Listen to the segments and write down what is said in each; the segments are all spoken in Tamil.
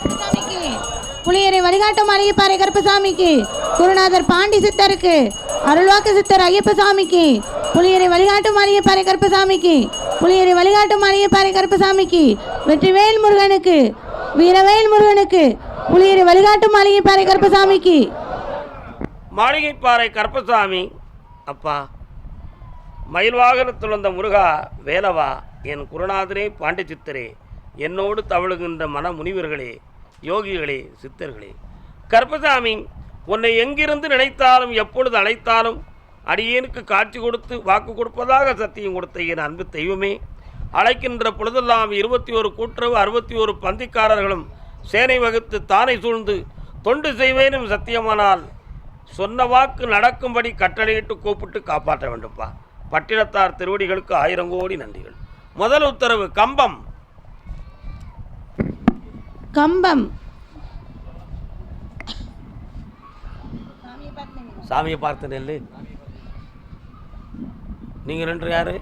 கருப்பசாமிக்கு. புளியரை வழிகாட்டும் அழகிப்பாறை கருப்பசாமிக்கு. குருநாதர் பாண்டி சித்தருக்கு அருள்வாக்கு சித்தர் ஐயப்பசாமிக்கு. புளியரை வழிகாட்டும் அழகிப்பாறை கருப்பசாமிக்கு. புளியரை வழிகாட்டும் அழகிப்பாறை கருப்பசாமிக்கு. வெற்றிவேல் முருகனுக்கு வீரவேல் முருகனுக்கு. புளியரை வழிகாட்டும் அழகிப்பாறை கருப்பசாமிக்கு. மாளிகைப்பாறை கருப்பசாமி அப்பா மயில் வாகனத்தில் வந்த முருகா வேலவா என் குருநாதரே பாண்டி சித்தரே என்னோடு தவழுகின்ற மன முனிவர்களே யோகிகளே சித்தர்களே கருப்பசாமி உன்னை எங்கிருந்து நினைத்தாலும் எப்பொழுது அழைத்தாலும் அடியேனுக்கு காட்சி கொடுத்து வாக்கு கொடுப்பதாக சத்தியம் கொடுத்த என் அன்பு தெய்வமே அழைக்கின்ற பொழுதெல்லாம் இருபத்தி ஒரு கூட்டுறவு அறுபத்தி ஒரு பந்திக்காரர்களும் சேனை வகுத்து தானை சூழ்ந்து தொண்டு செய்வேனும் சத்தியமானால் சொன்ன வாக்கு நடக்கும்படி கட்டளையிட்டு கூப்பிட்டு காப்பாற்ற வேண்டும்ப்பா பட்டினத்தார் திருவடிகளுக்கு ஆயிரம் கோடி நன்றிகள். முதல் உத்தரவு கம்பம். கம்பம். சாமியை பார்த்து நெல்லு. நீங்கள் ரெண்டு யாரு?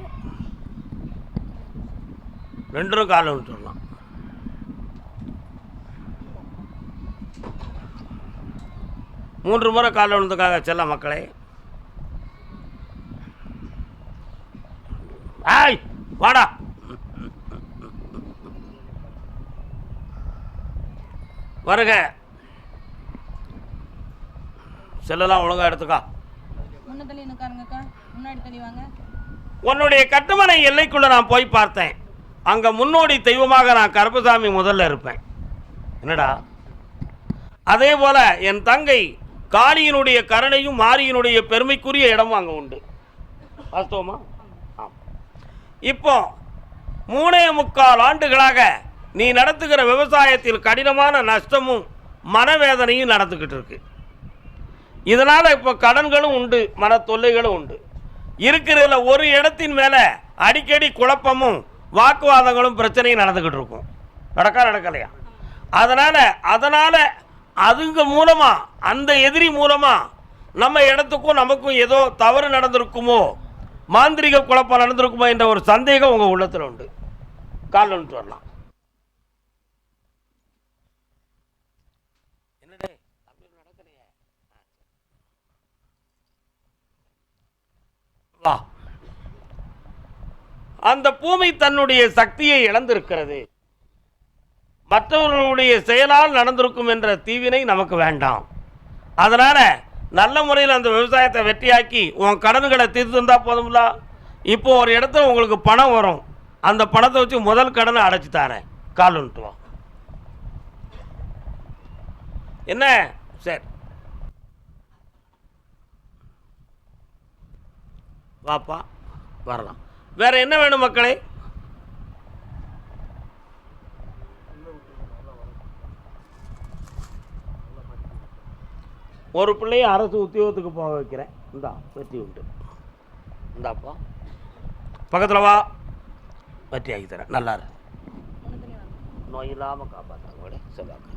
ரெண்டும் காலம் சொல்லலாம் மூன்று முறை காலில் விழுந்துக்காக செல்ல மக்களே. ஆய் வாடா. வருக. செல்லலாம் ஒழுங்கா எடுத்துக்கா. உன்னுடைய கட்டுமனை எல்லைக்குள்ள நான் போய் பார்த்தேன். அங்க முன்னோடி தெய்வமாக நான் கருப்பசாமி முதல்ல இருப்பேன். என்னடா? அதே போல என் தங்கை காளியினுடைய கருணையும் மாரியினுடைய பெருமைக்குரிய இடமும் அங்கே உண்டு. வாஸ்தவமா. இப்போ மூணே முக்கால் ஆண்டுகளாக நீ நடத்துகிற விவசாயத்தில் கடினமான நஷ்டமும் மனவேதனையும் நடந்துக்கிட்டு இருக்கு. இதனால் இப்போ கடன்களும் உண்டு மன தொல்லைகளும் உண்டு. இருக்கிறதுல ஒரு இடத்தின் மேலே அடிக்கடி குழப்பமும் வாக்குவாதங்களும் பிரச்சனையும் நடந்துக்கிட்டு இருக்கும். நடக்கா நடக்கலையா? அதனால் அதனால் அதுங்க மூலமாக அந்த எதிரி மூலமாக நம்ம இடத்துக்கும் நமக்கும் ஏதோ தவறு நடந்திருக்குமோ மாந்திரிக குழப்பம் நடந்திருக்குமோ என்ற ஒரு சந்தேகம் உங்கள் உள்ளத்தில் உண்டு. காலில் வந்துட்டு வரலாம் என்னடே அப்படி நடக்கலையே வா அந்த பூமி தன்னுடைய சக்தியை இழந்திருக்கிறது. மற்றவர்களுடைய செயலால் நடந்திருக்கும் என்ற தீவினை நமக்கு வேண்டாம். அதனால் நல்ல முறையில் அந்த விவசாயத்தை வெற்றியாக்கி உன் கடன்களை தீர்த்து தந்தால் போதும்ல? இப்போ ஒரு இடத்துல உங்களுக்கு பணம் வரும். அந்த பணத்தை வச்சு முதல் கடனை அடைச்சி தரேன். கால் வந்துட்டு என்ன? சரி. வாப்பா வரலாம். வேற என்ன வேணும் மக்களே? ஒரு பிள்ளைய அரசு உத்தியோகத்துக்கு போக வைக்கிறேன். இந்தா வெற்றி உண்டு. இந்தாப்பா. பக்கத்தில் வா. வெற்றி ஆகி தரேன். நல்லா இரு. நோய் இல்லாமல் காப்பாற்றாங்க செல்வாக்கு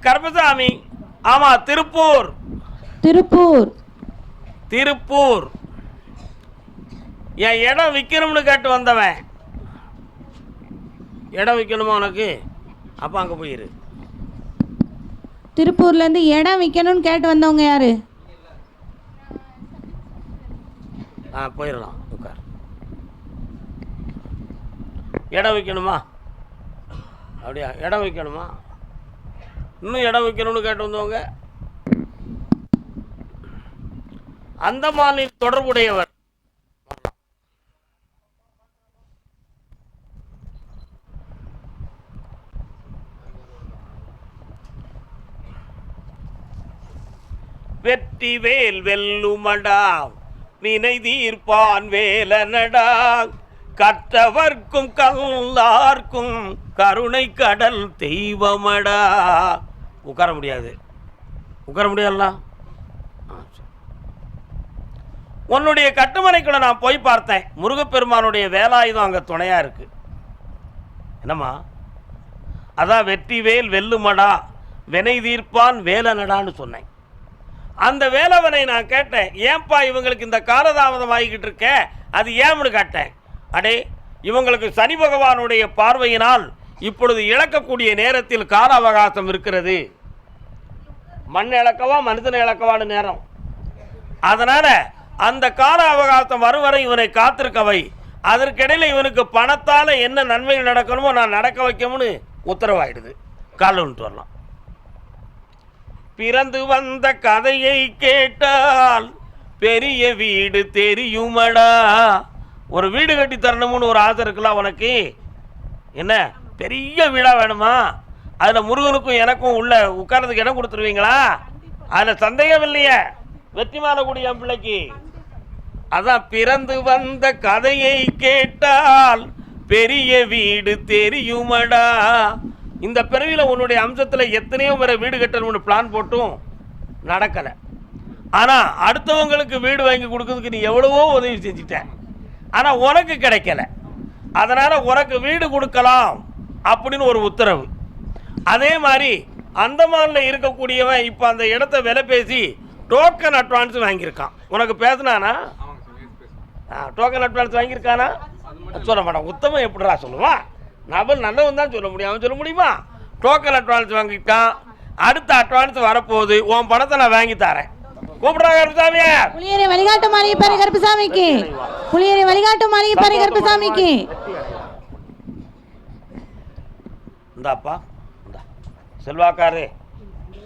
கருப்பசாமி. ஆமாம் திருப்பூர். திருப்பூர். திருப்பூர். என் இடம் விற்கணும்னு கேட்டு வந்தவன். இடம் விற்கணுமா உனக்கு? அப்போ அங்கே போயிரு திருப்பூர்லேருந்து இடம் விற்கணும்னு கேட்டு வந்தவங்க யாரு? ஆ போயிடலாம். உட்கார். இடம் விற்கணுமா அப்படியா? இடம் விற்கணுமா இன்னும் இடம் விற்கணும்னு கேட்டு வந்தவங்க? அந்தமானில் தொடர்புடையவர். வெற்றி வேல் வெல்லுமடா. வினை தீர்ப்பான் வேலனடா. கற்றவர்க்கும் கல்லார்க்கும் கருணை கடல் தெய்வமடா. உட்கார முடியாது. உட்கார முடியாதுல்ல? ஆ, உன்னுடைய கட்டுமனைக்குள்ள நான் போய் பார்த்தேன். முருகப்பெருமானுடைய வேலாயுதம் அங்கே துணையாக இருக்கு. என்னம்மா? அதான் வெற்றி வேல் வெல்லுமடா. வினை தீர்ப்பான் வேலனடான்னு சொன்னேன். அந்த வேலவனை நான் கேட்டேன் ஏன்பா இவங்களுக்கு இந்த காலதாமதம் ஆகிக்கிட்டு இருக்க? அது ஏன்னு கேட்டேன். அடே இவங்களுக்கு சனி பகவானுடைய பார்வையினால் இப்பொழுது இழக்கக்கூடிய நேரத்தில் கால அவகாசம் இருக்கிறது. மண் இழக்கவா மனிதனை இழக்கவான்னு நேரம். அதனால அந்த கால அவகாசம் வரும் வரை இவனை காத்திருக்கவை. அதற்கிடையில் இவனுக்கு பணத்தால் என்ன நன்மைகள் நடக்கணுமோ நான் நடக்க வைக்கணும்னு உத்தரவாயிடுது. காலன்ட்டு வரலாம். பிறந்து வந்த கதையை கேட்டால் பெரிய வீடு தெரியுமடா. ஒரு வீடு கட்டி தரணும்னு ஒரு ஆசை இருக்குல்ல உனக்கு? என்ன? பெரிய வீடாக வேணுமா? அதில் முருகனுக்கும் எனக்கும் உள்ள உட்கார்றதுக்கு இடம் கொடுத்துருவீங்களா? அதில் சந்தேகம் இல்லையே. வெற்றி மாறக்கூடிய என் பிள்ளைக்கு. அதான் பிறந்து வந்த கதையை கேட்டால் பெரிய வீடு தெரியுமடா. இந்த பிறவியில் உன்னுடைய அம்சத்தில் எத்தனையோ முறை வீடு கட்டணும்னு பிளான் போட்டும் நடக்கலை. ஆனால் அடுத்தவங்களுக்கு வீடு வாங்கி கொடுக்கறதுக்கு நீ எவ்வளவோ உதவி செஞ்சிட்ட. ஆனால் உனக்கு கிடைக்கல. அதனால் உனக்கு வீடு கொடுக்கலாம் அப்படின்னு ஒரு உத்தரவு. அதே மாதிரி அந்தமானில் இருக்கக்கூடியவன் இப்போ அந்த இடத்த விலை பேசி டோக்கன் அட்வான்ஸ் வாங்கியிருக்கான். உனக்கு பேசுனானா? Token advance வாங்கியிருக்கானா? சொல்ல மாட்டான். உத்தமம் எப்படிடா சொல்லுவான்? நபர் நல்லவன் தான் சொல்ல முடியும். அவன் சொல்ல முடியுமா? டோக்கன் அட்வான்ஸ் வாங்கிட்டான் அடுத்த அட்வான்ஸ் வரப்போகுது. உன் பணத்தை நான் வாங்கி தரேன். கூப்பிடுறாங்க கருசாமியா புளியரை வழிகாட்டும் மாளிகைப்பாறை கருப்பசாமிக்கு. புளியரை வழிகாட்டும் மாளிகைப்பாறை கருப்பசாமிக்கு. இந்தாப்பா. இந்தா. செல்வாக்காரே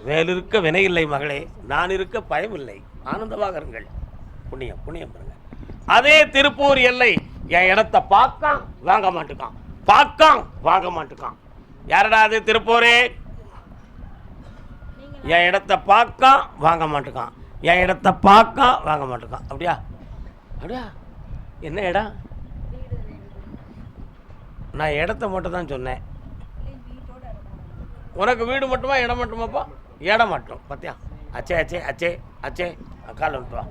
வேலிருக்க வினை இல்லை மகளே. நான் இருக்க பயம் இல்லை. ஆனந்தமாக இருங்கள். புண்ணியம் புண்ணியம் பாருங்க அதே திருப்பூர் எல்லை என் இடத்த பார்க்கான் வாங்க மாட்டுக்கான். பார்க்கான். வாங்க மாட்டுக்கான். யாரடா அது? திருப்பூரே. என் இடத்த பார்க்கான் வாங்க மாட்டுக்கான். என் இடத்த பார்க்கான் வாங்க மாட்டுக்கான். அப்படியா? அப்படியா? என்ன இடம்? நான் இடத்த மட்டும் தான் சொன்னேன். உனக்கு வீடு மட்டுமா இடம் மட்டுமாப்பா? இடம் மட்டும். பார்த்தியா அச்சே அச்சே அச்சே அச்சே. கால் வந்துட்டு வா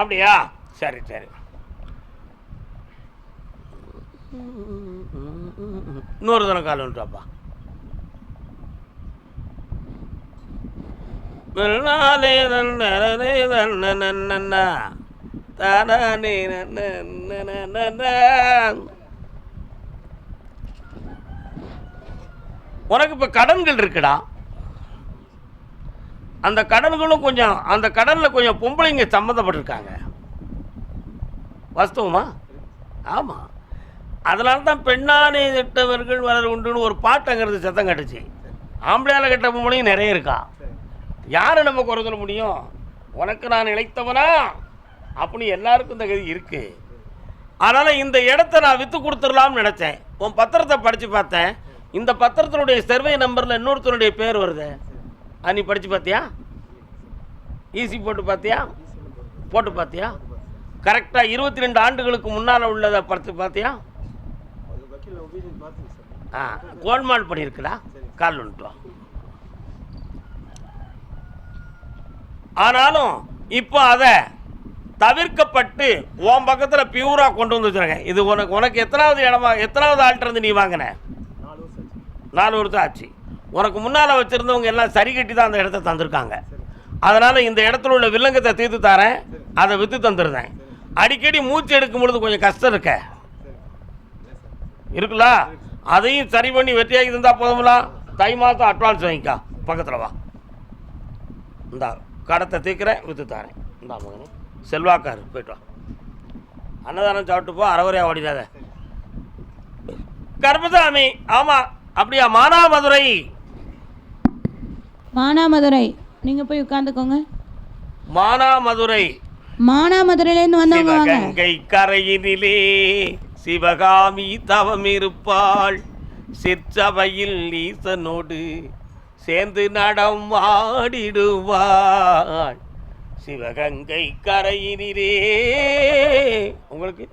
அப்படியா? சரி சரி. இன்னொரு தடவை கால் வந்துட்டு உனக்கு இப்போ கடன்கள் இருக்குடா. அந்த கடன்களும் கொஞ்சம் அந்த கடனில் கொஞ்சம் பொம்பளைங்க சம்மந்தப்பட்டிருக்காங்க. வாஸ்தவமா? ஆமாம் அதனால தான் பெண்ணானை திட்டவர்கள் வளர் உண்டுன்னு ஒரு பாட்டுங்கிறது சத்தம் கட்டுச்சு. ஆம்பளையால் கட்ட பொம்பளையும் நிறைய இருக்கா? யாரை நம்ம குறை சொல்ல முடியும்? உனக்கு நான் இழைத்தவனா? அப்படி எல்லாருக்கும் இந்த கதி இருக்கு. அதனால் இந்த இடத்த நான் விற்று கொடுத்துடலாம்னு நினச்சேன். உன் பத்திரத்தை படித்து பார்த்தேன். இந்த பத்திரத்தினுடைய சர்வே நம்பரில் இன்னொருத்தனுடைய பேர் வருது. அது நீ படித்து பார்த்தியா? ஈசி போட்டு பார்த்தியா? போட்டு பார்த்தியா? கரெக்டாக இருபத்தி ரெண்டு ஆண்டுகளுக்கு முன்னால் உள்ளதை படித்து பார்த்தியா? ஆ கோல்மால் பண்ணியிருக்குடா கால் வந்துட்டு வா. ஆனாலும் இப்போ அதை தவிர்க்கப்பட்டு உன் பக்கத்தில் பியூராக கொண்டு வந்து வச்சுருங்க இது உனக்கு உனக்கு எத்தனாவது இடமா எத்தனாவது ஆள்கிட்ட நீ வாங்கின? நாலு வருஷம் ஆச்சு. உனக்கு முன்னால் வச்சுருந்தவங்க எல்லாம் சரி கட்டி தான் அந்த இடத்த தந்திருக்காங்க. அதனால் இந்த இடத்துல உள்ள வில்லங்கத்தை தீர்த்து தரேன். அதை விற்று தந்துருந்தேன் அடிக்கடி மூச்சு எடுக்கும் பொழுது கொஞ்சம் கஷ்டம் இருக்க. இருக்குல்ல? அதையும் சரி பண்ணி வெற்றியாகி இருந்தால் போதும்ல? தை மாதம் அட்வான்ஸ் வாங்கிக்கா. பக்கத்தில் வா. இந்தா கடத்தை தீர்க்கிறேன் விற்று தரேன். இந்தா மகனே. செல்வாக்காரு போயிட்டு வா. அன்னதானம் சாப்பிட்டு போ அறவரையா ஓடிடாத. கருப்பசாமி ஆமாம் அப்படியா? மானாமதுரை. மானாமதுரை நீங்க போய் உட்காந்துக்கோங்க. மானாமதுரை. மானாமதுரையிலேருந்து வந்தவங்க வாங்க. சிவகங்கை கரையினிலே. சிவகாமி தவமிருப்பாள். சிற்சபையில் ஈசனோடு சேர்ந்து நடம் ஆடிடுவாள். சிவகங்கை கரையினிலே. உங்களுக்கு?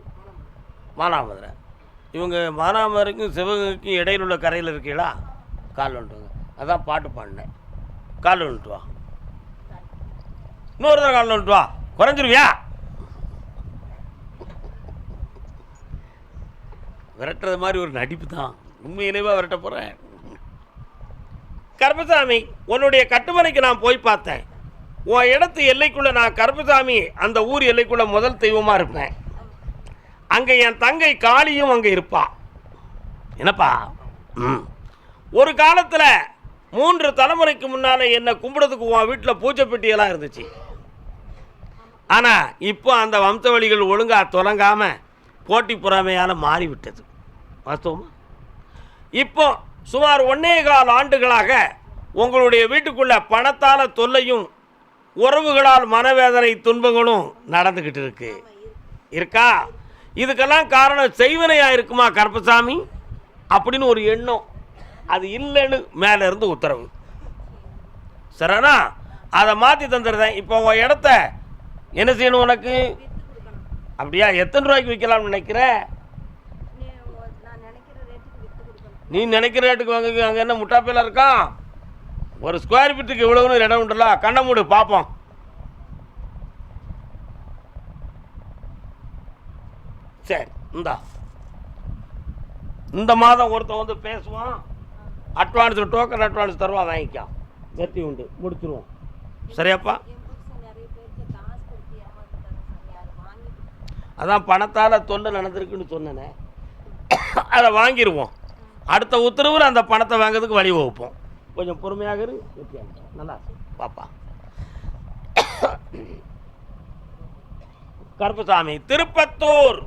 மானாமதுரை. இவங்க மானாமதுரைக்கும் சிவகங்கைக்கும் இடையில் உள்ள கரையில் இருக்கீங்களா? கால் ஒன்றுங்க அதான் பாட்டு பாடினேன். கால் வந்துட்டு வா. இன்னொரு தடவை கால் வந்துட்டு வா. குறைஞ்சிருவியா? விரட்டுறது மாதிரி ஒரு நடிப்பு தான். உண்மையிலேவா விரட்ட போகிறேன் கருப்பசாமி உன்னுடைய கட்டுமனைக்கு நான் போய் பார்த்தேன். உன் இடத்து எல்லைக்குள்ளே நான் கருப்பசாமி அந்த ஊர் எல்லைக்குள்ளே முதல் தெய்வமாக இருப்பேன். அங்கே என் தங்கை காளியும் அங்கே இருப்பா. என்னப்பா? ம். ஒரு காலத்தில் மூன்று தலைமுறைக்கு முன்னால் என்னை கும்பிடுறதுக்கு உன் வீட்டில் பூஜை பெட்டியெல்லாம் இருந்துச்சு. ஆனால் இப்போ அந்த வம்சவழிகள் ஒழுங்காக தொடங்காமல் போட்டி பொறாமையால் மாறிவிட்டது. வாஸ்தவமா? இப்போ சுமார் ஒன்னே கால் ஆண்டுகளாக உங்களுடைய வீட்டுக்குள்ள பணத்தால் தொல்லையும் உறவுகளால் மனவேதனை துன்பங்களும் நடந்துக்கிட்டு இருக்கு. இருக்கா? இதுக்கெல்லாம் காரணம் செய்வனையாக இருக்குமா கருப்பசாமி? அப்படின்னு ஒரு எண்ணம். அது இல்லைன்னு மேலே இருந்து உத்தரவு. சரிண்ணா அதை மாற்றி தந்துடுறேன். இப்போ உங்கள் இடத்த என்ன செய்யணும் உனக்கு? அப்படியா? எத்தனை ரூபாய்க்கு விற்கலாம்னு நினைக்கிற? நீ நினைக்கிற ரேட்டுக்கு வாங்க அங்கே என்ன முட்டாப்பையில் இருக்கான் ஒரு ஸ்கொயர் ஃபீட்டுக்கு இவ்வளவுன்னு இடம் உண்டுல்ல கண்ணை மூடு பார்ப்போம் சரி இந்தா. இந்த மாதம் ஒருத்தன் வந்து பேசுவான். அட்வான்ஸ் டோக்கன் அட்வான்ஸ் தருவான் வாங்கிக்கான். வெற்றி உண்டு முடிச்சிருவோம். சரியாப்பா? அதான் பணத்தால் தொல்லை நடந்திருக்குன்னு சொன்னேனே. அதை வாங்கிடுவோம் அடுத்த உத்தரவில் அந்த பணத்தை வாங்குறதுக்கு வழி வகுப்போம். கொஞ்சம் பொறுமையாக இரு. நல்லா. பாப்பா. கருப்பசாமி திருப்பத்தூர்.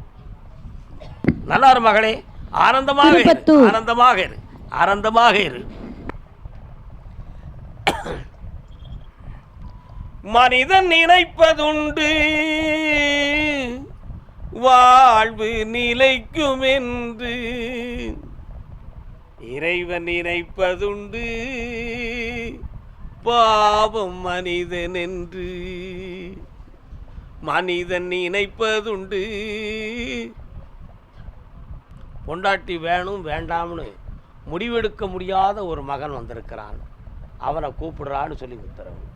நல்லா இரு மகளே. ஆனந்தமாக இரு. ஆனந்தமாக இரு. ஆனந்தமாக இரு. மனிதன் நினைப்பதுண்டு. வாழ்வு நிலைக்கும் என்று இறைவன் நினைப்பதுண்டு பாவம் மனிதன் என்று மனிதன் நினைப்பதுண்டு பொண்டாட்டி வேணும் வேண்டாம்னு முடிவெடுக்க முடியாத ஒரு மகன் வந்திருக்கிறான். அவனை கூப்பிடுறான்னு சொல்லி உத்தரவு.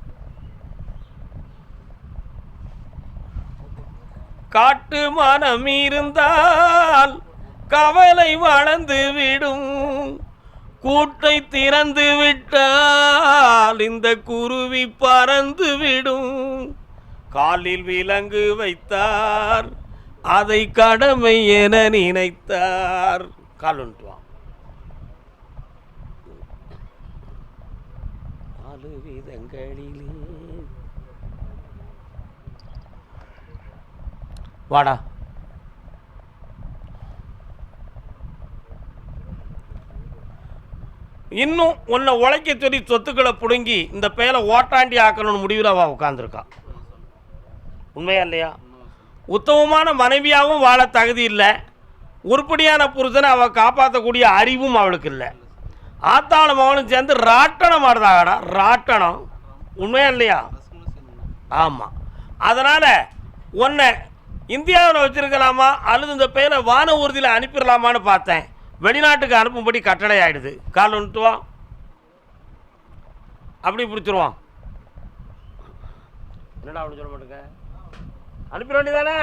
காட்டு மனம் இருந்தால் கவலை வளர்ந்து விடும். கூட்டை திறந்து விட்டால் இந்த குருவி பறந்து விடும். காலில் விலங்கு வைத்தார் அதை கடமை என நினைத்தார். கால் வாடா. இன்னும் உன்னை உழைக்க சொல்லி சொத்துக்களை பிடுங்கி இந்த பேரை ஓட்டாண்டி ஆக்கணும்னு முடிவில் அவள் உட்காந்துருக்கா உண்மையா இல்லையா? உத்தமமான மனைவியாகவும் வாழ தகுதி இல்லை. உருப்படியான புருஷனை அவள் காப்பாற்றக்கூடிய அறிவும் அவளுக்கு இல்லை. ஆத்தாளும் அவனும் சேர்ந்து ராட்டணம் ஆடுதாகடா. ராட்டணம். உண்மையா இல்லையா? ஆமாம் அதனால் உன்னை இந்தியாவில் வச்சிருக்கலாமா? அல்லது இந்த பேரை வான ஊர்தியில் அனுப்பிடலாமான்னு பார்த்தேன். வெளிநாட்டுக்கு அனுப்பும்படி கட்டளை ஆகிடுது கால் வந்துட்டு அப்படி பிடிச்சிருவான் என்னடா அப்படி சொல்ல மாட்டேங்க? அனுப்பிட வேண்டியதானே?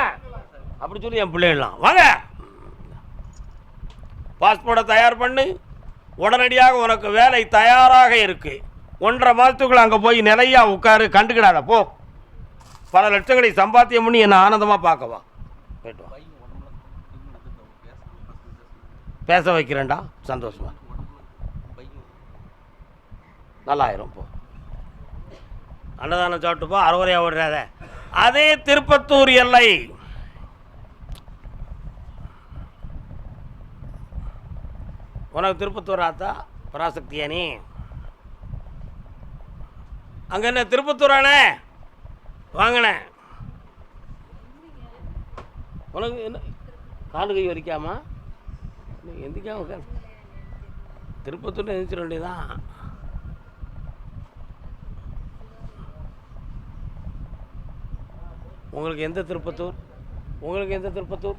அப்படி சொல்லி என் பிள்ளைகள்லாம் வாங்க. பாஸ்போர்ட்டை தயார் பண்ணு. உடனடியாக உனக்கு வேலை தயாராக இருக்குது ஒன்றரை மாதத்துக்குள்ள அங்கே போய் நிறையா உட்காரு. கண்டுக்கிடாத. போ. பல லட்சங்களை சம்பாத்தியம் பண்ணி என்னை ஆனந்தமாக பார்க்கவா? போயிட்டு பேச வைக்கிறேன்டா. சந்தோஷமா. நல்லாயிரும் போ. அன்னதானம் சாப்பிட்டு போ அறுவரையா ஓடுறாத. அதே திருப்பத்தூர் எல்லை. உனக்கு திருப்பத்தூர் ஆத்தா? பராசக்தியா நீ? அங்கே என்ன திருப்பத்தூரானே? வாங்கண்ணே. உனக்கு என்ன? காலு கை வலிக்காமா? நீ எந்திக்காம உட்காரு. திருப்பத்தூர் எந்திரிச்சிட வேண்டியதான் உங்களுக்கு எந்த திருப்பத்தூர்? உங்களுக்கு எந்த திருப்பத்தூர்?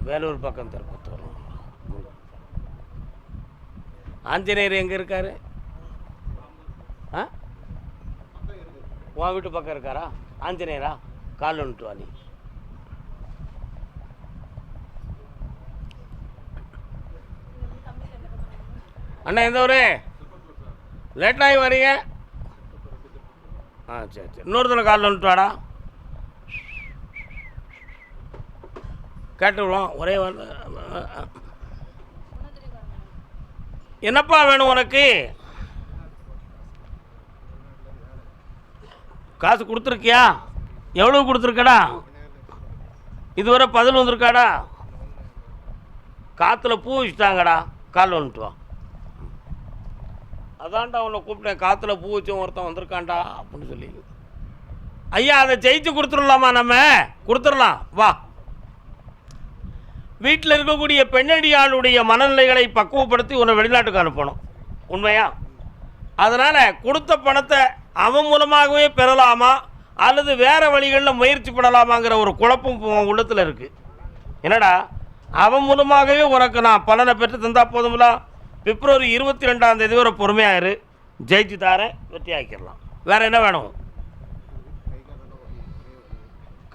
வேலூர் பக்கம் திருப்பத்தூர். ஆஞ்சநேயர் எங்கே இருக்காரு? ஆ? உன் வீட்டு பக்கம் இருக்காரா? ஆஞ்சநேயரா? கால் வந்துட்டு வா நீ. அண்ணா எந்த ஊரு? லேட்டாகி வரீங்க. ஆ சரி சரி. இன்னொருத்தனை காலில் வந்துட்டு வாடா. கேட்டு விடுவோம் ஒரே என்னப்பா வேணும் உனக்கு? காசு கொடுத்துருக்கியா? எவ்வளோ கொடுத்துருக்கடா? இதுவரை பதில் வந்திருக்காடா? காற்றுல பூ வச்சுட்டாங்கடா. கால் வந்துட்டு வா. அதான்டா உன்னை கூப்பிட்டேன். காற்றுல பூ வச்சவன் ஒருத்தன் வந்திருக்கான்டா அப்படின்னு சொல்லி. ஐயா அதை ஜெயிச்சு கொடுத்துடலாமா நம்ம? கொடுத்துடலாம். வா. வீட்டில் இருக்கக்கூடிய பெண்ணடியாளுடைய மனநிலைகளை பக்குவப்படுத்தி உன்னை வெளிநாட்டுக்கு அனுப்பணும். உண்மையா? அதனால் கொடுத்த பணத்தை அவன் மூலமாகவே பெறலாமா? அல்லது வேறு வழிகளில் முயற்சி பண்ணலாமாங்கிற ஒரு குழப்பம் உள்ளத்தில் இருக்குது என்னடா? அவன் மூலமாகவே உனக்கு நான் பலனை பெற்று தந்தால் போதும்ல? பிப்ரவரி இருபத்தி ரெண்டாம் தேதி ஒரு பொறுமையாயிரு. ஜெயிச்சு தாரேன் வெற்றி ஆக்கிடலாம். வேறு என்ன வேணும்?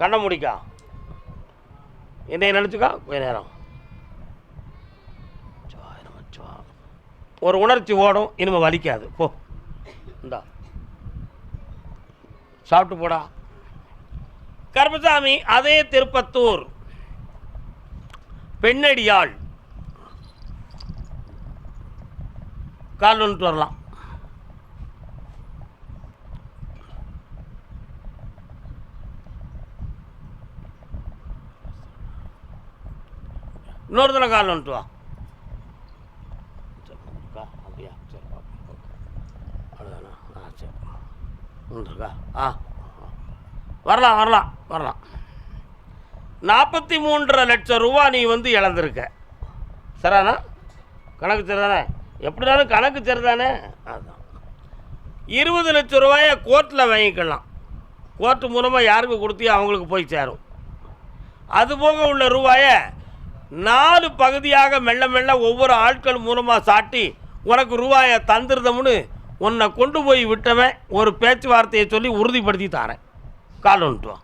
கண்ணை முடிக்கா. என்னை நினச்சிக்கா? கொஞ்ச நேரம். ஒரு உணர்ச்சி ஓடும் இனிமே வலிக்காது. போ. இந்தா. சாப்பிட்டு போடா. கருப்பசாமி அதே திருப்பத்தூர். பெண்ணடியாள். கால் வந்துட்டு வரலாம். இன்னொரு தடவை கால் வந்துட்டு வா சரி, இருக்கா? அப்படியா சரி ஓகே, ஓகே. அவ்வளோதானா ஆ சரி ஒன்று இருக்கா ஆ. வரலாம் வரலாம் வரலாம். நாற்பத்தி மூன்றரை லட்சம் ரூபா நீ வந்து இழந்திருக்க. சரிதானா கணக்கு சரிதானே? எப்படினாலும் கணக்கு சரிதானே? அதுதான் இருபது லட்சம் ரூபாயை கோர்ட்டில் வாங்கிக்கலாம். கோர்ட்டு மூலமாக யாருக்கு கொடுத்தியோ அவங்களுக்கு போய் சேரும். அதுபோக உள்ள ரூபாயை நாலு பகுதியாக மெல்ல மெல்ல ஒவ்வொரு ஆட்கள் மூலமாக சாட்டி உனக்கு ரூபாயை தந்துருதம்னு உன்னை கொண்டு போய் விட்டவன் ஒரு பேச்சுவார்த்தையை சொல்லி உறுதிப்படுத்தி தாரேன். கால் வந்துட்டு வா.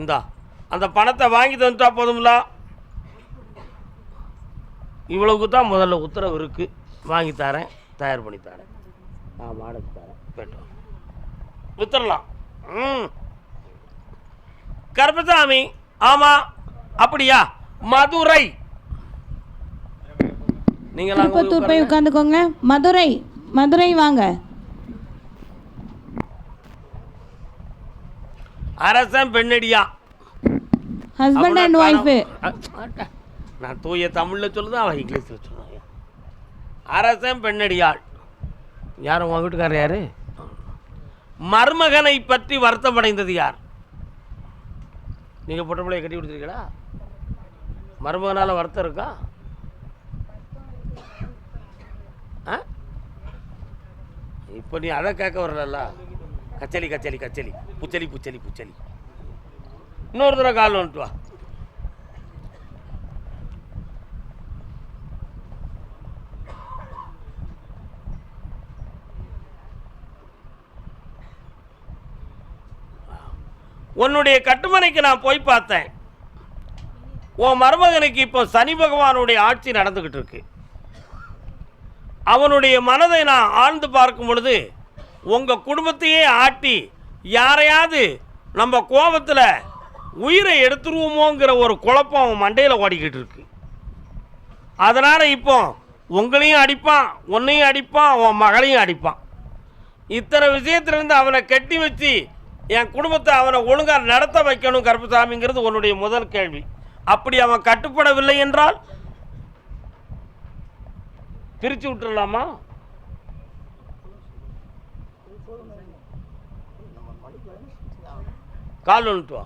இந்தா அந்த பணத்தை வாங்கி தந்துட்டா போதும்ல? இவ்வளவுக்கு தான் முதல்ல உத்தரவு இருக்குது வாங்கி தரேன் தயார் பண்ணி தரேன். ஆ மாடத்து தரேன். போய்ட்டு வித்துடலாம். ம். கருப்பசாமி ஆமாம் அப்படியா? மதுரை. போய் திருப்பத்தூர் போய். உட்காந்துக்கோங்க. மதுரை மதுரை வாங்க. அரசன் பெண்ணடியா. ஹஸ்பண்ட் அண்ட் ஒய்ஃபு நான் தூய தமிழில் சொல்லுதான் அவன் இங்கிலீஷில் சொல்லுவான் அரசன் பெண்ணடியாள். யார் உங்கள் வீட்டுக்காரர் யார்? மருமகனை பற்றி வருத்தமடைந்தது யார்? நீங்கள் பொட்ட பிள்ளைய கட்டி கொடுத்துருக்கீங்களா? மருமகனால் வருத்தம் இருக்கா? ஆ? இப்போ நீ அதை கேட்க வரல கச்சலி கச்சலி கச்சலி புச்சலி புச்சலி புச்சலி. இன்னொரு தடவை கால் வந்துட்டு வா. உன்னுடைய கட்டுமனைக்கு நான் போய் பார்த்தேன். உன் மருமகனுக்கு இப்போ சனி பகவானுடைய ஆட்சி நடந்துக்கிட்டு இருக்கு. அவனுடைய மனதை நான் ஆழ்ந்து பார்க்கும் பொழுது உங்கள் குடும்பத்தையே ஆட்டி யாரையாவது நம்ம கோபத்தில் உயிரை எடுத்துருவோமோங்கிற ஒரு குழப்பம் அவன் மண்டையில் ஓடிக்கிட்டு இருக்கு. அதனால் இப்போ உங்களையும் அடிப்பான் உன்னையும் அடிப்பான் உன் மகளையும் அடிப்பான். இத்தனை விஷயத்துலேருந்து அவனை கட்டி வச்சு என் குடும்பத்தை அவனை ஒழுங்காக நடத்த வைக்கணும் கருப்பசாமிங்கிறது உன்னுடைய முதல் கேள்வி. அப்படி அவன் கட்டுப்படவில்லை என்றால்? பிரித்து விட்டுடலாமா கால் வந்துட்டு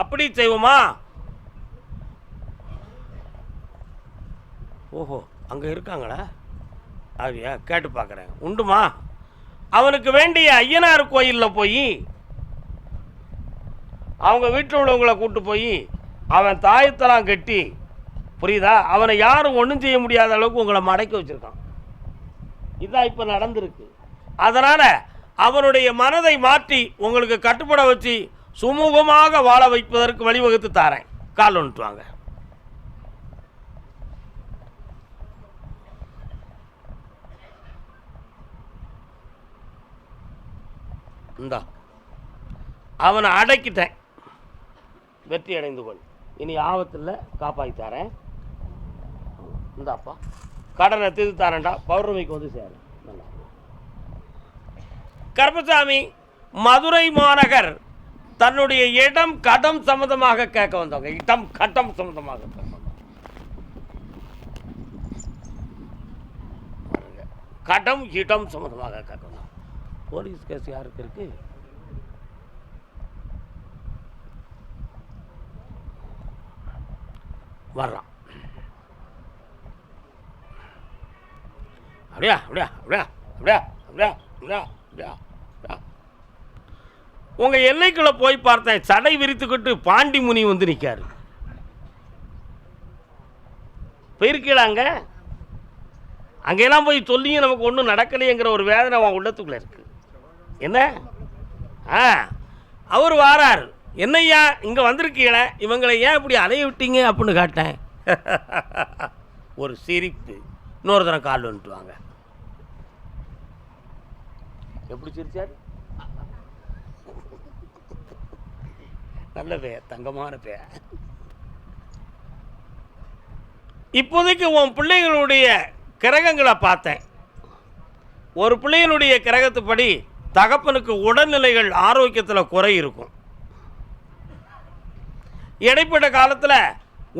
அப்படி செய்வோமா? ஓஹோ அங்கே இருக்காங்களா? அப்படியா கேட்டு பார்க்குறேன் உண்டுமா? அவனுக்கு வேண்டிய ஐயனார் கோயிலில் போய் அவங்க வீட்டில் உள்ளவங்கள கூட்டு போய் அவன் தாயத்தெல்லாம் கட்டி புரியுதா? அவனை யாரும் ஒன்றும் செய்ய முடியாத அளவுக்கு உங்களை மடக்கி வச்சுருக்கான். இதான் இப்போ நடந்திருக்கு. அதனால் அவனுடைய மனதை மாற்றி உங்களுக்கு கட்டுப்பட வச்சு சுமூகமாக வாழ வைப்பதற்கு வழிவகுத்து தாரேன். கால் வந்துட்டு இந்தா. அவனை அடக்கிட்டேன். வெற்றி அடைந்து கொள். இனி ஆபத்தில் காப்பாற்றி தரேன். இந்தாப்பா. கடனை தீர்த்து தரேன்டா. பௌர்ணமிக்கு வந்து சேரும் நல்லா கருப்பசாமி மதுரை மாநகர் தன்னுடைய இடம் கடம் சம்மந்தமாக கேட்க வந்தவங்க. இடம் கட்டம் சம்மந்தமாக கேட்க கடம் இடம் சம்மந்தமாக கேட்க வந்தாங்க போலீஸ் கேஸ் யாருக்கு இருக்கு? வர்றான் அப்படியா அப்படியா அப்படியா அப்படியா அப்படியா அப்படியா அப்படியா உங்கள் எல்லைக்குள்ளே போய் பார்த்தேன் சடை விரித்துக்கிட்டு பாண்டி முனி வந்து நிற்காரு போயிருக்கீங்களாங்க அங்கெல்லாம் போய் சொல்லியும் நமக்கு ஒன்றும் நடக்கலையேங்கிற ஒரு வேதனை அவன் உள்ளத்துக்குள்ளே இருக்குது என்ன? ஆ அவர் வாரார். என்னய்யா இங்கே வந்திருக்கீங்களே? இவங்களை ஏன் இப்படி அலைய விட்டீங்க அப்படின்னு கேட்டேன். ஒரு சிரிப்பு. இன்னொரு தரம் கால் வந்துட்டு வாங்க. எப்படி சிரிச்சார்? நல்ல பே தங்கமான பே. இப்போதைக்கு உன் பிள்ளைகளுடைய கிரகங்களை பார்த்தேன். ஒரு பிள்ளைகளுடைய கிரகத்துப்படி தகப்பனுக்கு உடல்நிலைகள் ஆரோக்கியத்தில் குறை இருக்கும். இடைப்பட்ட காலத்தில்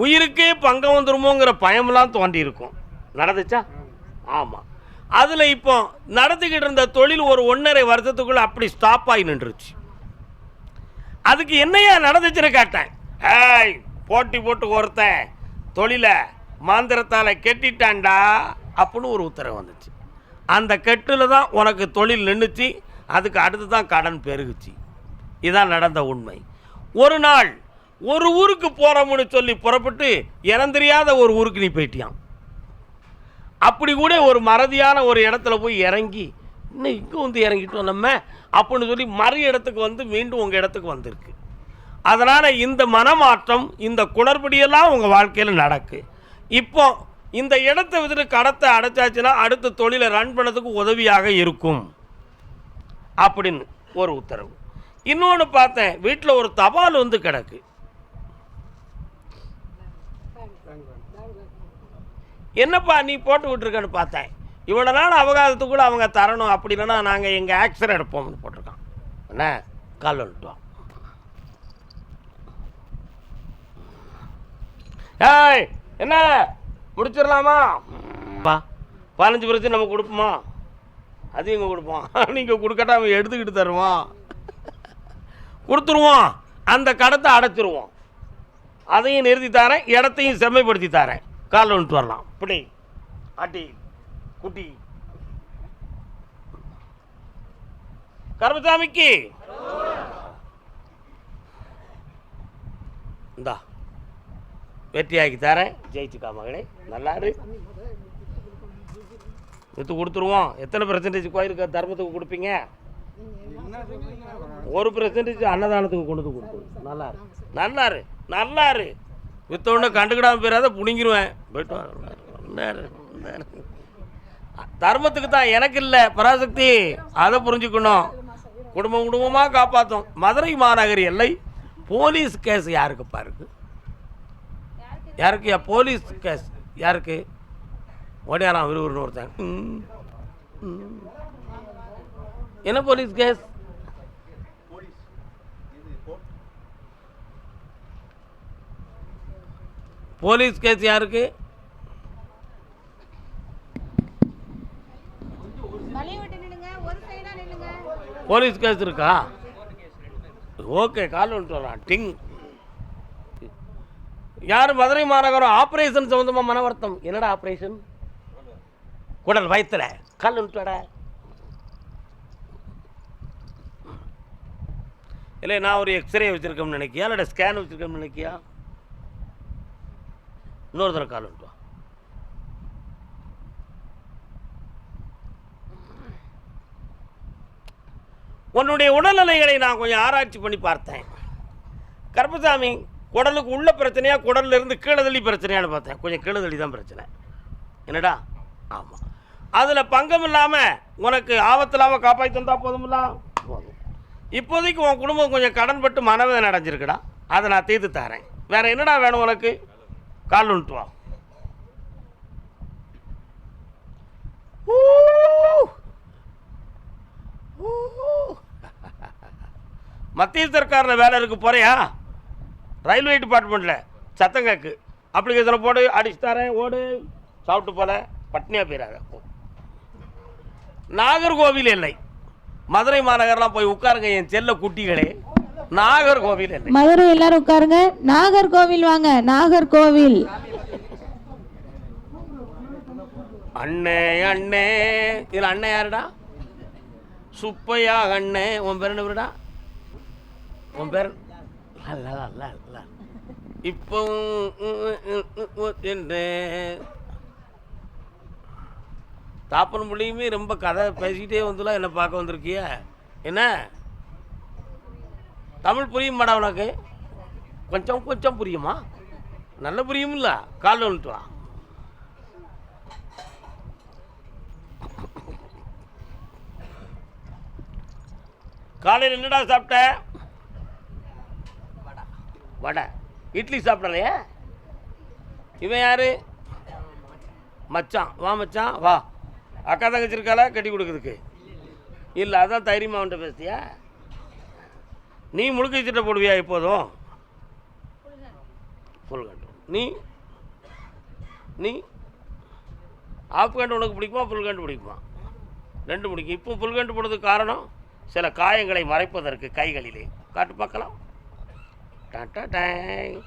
உயிருக்கே பங்கம் வந்துருமோங்கிற பயமெல்லாம் தோண்டி இருக்கும். நடந்துச்சா? ஆமாம் அதில் இப்போ நடத்திக்கிட்டு இருந்த தொழில் ஒரு ஒன்றரை வருஷத்துக்குள்ள அப்படி ஸ்டாப் ஆகி நின்றுச்சு. அதுக்கு என்னையா நடந்துச்சுன்னு கேட்டேன். ஏய் போட்டி போட்டு ஒருத்தன் தொழிலை மாந்திரத்தால் கெட்டிட்டான்டா அப்படின்னு ஒரு உத்தரவு வந்துச்சு. அந்த கெட்டில் தான் உனக்கு தொழில் நின்றுச்சு அதுக்கு அடுத்து தான் கடன் பெருகுச்சு. இதான் நடந்த உண்மை. ஒரு நாள் ஒரு ஊருக்கு போகிறோம்னு சொல்லி புறப்பட்டு இறந்தெரியாத ஒரு ஊருக்கு நீ போயிட்டியான் அப்படி கூட ஒரு மறதியான ஒரு இடத்துல போய் இறங்கி இன்னும் இங்கே வந்து இறங்கிட்டோம் நம்ம அப்படின்னு சொல்லி மறு இடத்துக்கு வந்து மீண்டும் உங்கள் இடத்துக்கு வந்திருக்கு. அதனால் இந்த மனமாற்றம் இந்த குளறுபடியெல்லாம் உங்கள் வாழ்க்கையில் நடக்கு. இப்போ இந்த இடத்த விட்டுட்டு கடத்தை அடைச்சாச்சுன்னா அடுத்த தொழிலை ரன் பண்ணதுக்கு உதவியாக இருக்கும். அப்படின்னு ஒரு உத்தரவு. இன்னொன்று பார்த்தேன் வீட்டில் ஒரு தபால் வந்து கிடக்கு. என்னப்பா நீ போட்டு விட்டுருக்கன்னு பார்த்தேன். இவ்வளோ நாள் அவகாசத்துக்குள்ள அவங்க தரணும் அப்படி இல்லைன்னா நாங்கள் எங்கள் ஆக்சர் எடுப்போம்னு போட்டிருக்கான். என்ன? கால் வந்துட்டோம் ஏய் என்ன? முடிச்சிடலாமா? பா பதினஞ்சு பிரச்சனை நம்ம கொடுப்போமா? அது இவங்க கொடுப்போம் நீங்கள் கொடுக்கட்டா அவன் எடுத்துக்கிட்டு தருவான். கொடுத்துருவோம். அந்த கடத்தை அடைச்சிருவோம். அதையும் நிறுத்தி தரேன் இடத்தையும் செம்மைப்படுத்தி தரேன். காலில் வந்துட்டு வரலாம். பிடி ஆட்டி குட்டி. கருமசாமிக்கு இந்தா. வெற்றியாக்கி தரேன். ஜெயிச்சுக்கா மகளே. நல்லா இரு. விற்று கொடுத்துருவோம். எத்தனை பெர்சன்டேஜ் கோயிலுக்கு தர்மத்துக்கு கொடுப்பீங்க? ஒரு பெர்சன்டேஜ் அன்னதானத்துக்கு கொண்டு வந்து கொடுத்துருவோம் நல்லா இரு நல்லா இரு நல்லா இரு வித்த உடனே கண்டுக்கிடாமல் போயிடாத புடுங்கிடுவேன் போயிட்டு தர்மத்துக்கு தான் எனக்கு இல்லை பராசக்தி. அதை புரிஞ்சுக்கணும். குடும்பம் குடும்பமாக காப்பாற்றும் மதுரை மாநகர் எல்லை போலீஸ் கேஸ் யாருக்குப்பா பாருக்கு யாருக்கு? போலீஸ் கேஸ் யாருக்கு? ஓடியாராம் விறுவிறுன்னு ஒருத்தன். ம், என்ன போலீஸ் கேஸ்? போலீஸ் கேஸ் யாருக்கு? போலீஸ் கேஸ் இருக்கா? ஓகே கால் வந்துட்டு வரலாம் டிங். யார் மதுரை மாநகரம் ஆப்ரேஷன் சம்மந்தமாக மன வருத்தம் என்னடா ஆப்ரேஷன்? குடல் வயத்தில். கால் வந்துட்டு இல்லை நான் ஒரு எக்ஸ்ரே வச்சுருக்கோம்னு நினைக்கியா? இல்லை ஸ்கேன் வச்சுருக்கோம்னு நினைக்கியா? இன்னொரு தடவை கால் வந்துட்டு வா. உன்னுடைய உடல்நிலைகளை நான் கொஞ்சம் ஆராய்ச்சி பண்ணி பார்த்தேன். கருப்பசாமி குடலுக்கு உள்ள பிரச்சனையாக குடல்லேருந்து கீழே தள்ளி பிரச்சனையான்னு பார்த்தேன். கொஞ்சம் கீழே தள்ளி தான் பிரச்சனை. என்னடா? ஆமாம் அதில் பங்கம் இல்லாமல் உனக்கு ஆபத்து இல்லாமல் காப்பாற்றி தந்தால் போதும்ல போதும் இப்போதைக்கு உன் குடும்பம் கொஞ்சம் கடன்பட்டு மனவேதனை அடைஞ்சிருக்குடா. அதை நான் தீர்த்து தரேன். வேறு என்னடா வேணும் உனக்கு? கால் விட்டு வா. ஊ. மத்திய சர்க்காரில் வேலை இருக்கு போறியா? ரயில்வே டிபார்ட்மெண்ட்டில் சத்தம் கேக்கு. அப்ளிகேஷனை போடு அடிச்சு தரேன் ஓடு. சாப்பிட்டு போல. பட்னியாக போயிடாத நாகர்கோவில் இல்லை மதுரை மாநகர்லாம் போய் உட்காருங்க என் செல்ல குட்டிகளே நாகர்கோவில் இல்லை மதுரை எல்லாரும் உட்காருங்க நாகர்கோவில் வாங்க நாகர்கோவில் அண்ணே அண்ணே இதில் அண்ணன் யாருடா சுப்பையா அண்ணே உன் பேர் என்ன பேருடா உன் பேர் அல்ல அல்ல அல்ல இப்போ என்று தாப்பன் பிள்ளையுமே ரொம்ப கதை பேசிக்கிட்டே வந்துலாம் என்னை பார்க்க வந்திருக்கிய? என்ன? தமிழ் புரியுமாடா உனக்கு? கொஞ்சம் கொஞ்சம் புரியுமா? நல்ல புரியுமில்ல காலில் வந்துட்டு வா. காலையில் என்னடா சாப்பிட்ட? வடை. இட்லி சாப்பிடலையே? இவன் யாரு? மச்சான். வா மச்சான். வா. அக்கா தங்கச்சி இருக்காளா கட்டி கொடுக்குறதுக்கு. இல்லை அதான் தைரியமாக அவன்கிட்ட நீ முழுக்க திட்ட போடுவியா இப்போதும் ஃபுல் கண்டு நீ? நீ? ஆஃப் கண்டு உனக்கு பிடிக்குமா ஃபுல் கண்டு பிடிக்குமா? ரெண்டு பிடிக்கும். இப்போ ஃபுல் கண்டு போடுறதுக்கு காரணம் சில காயங்களை மறைப்பதற்கு கைகளிலே. காட்டு பார்க்கலாம். Tata Tang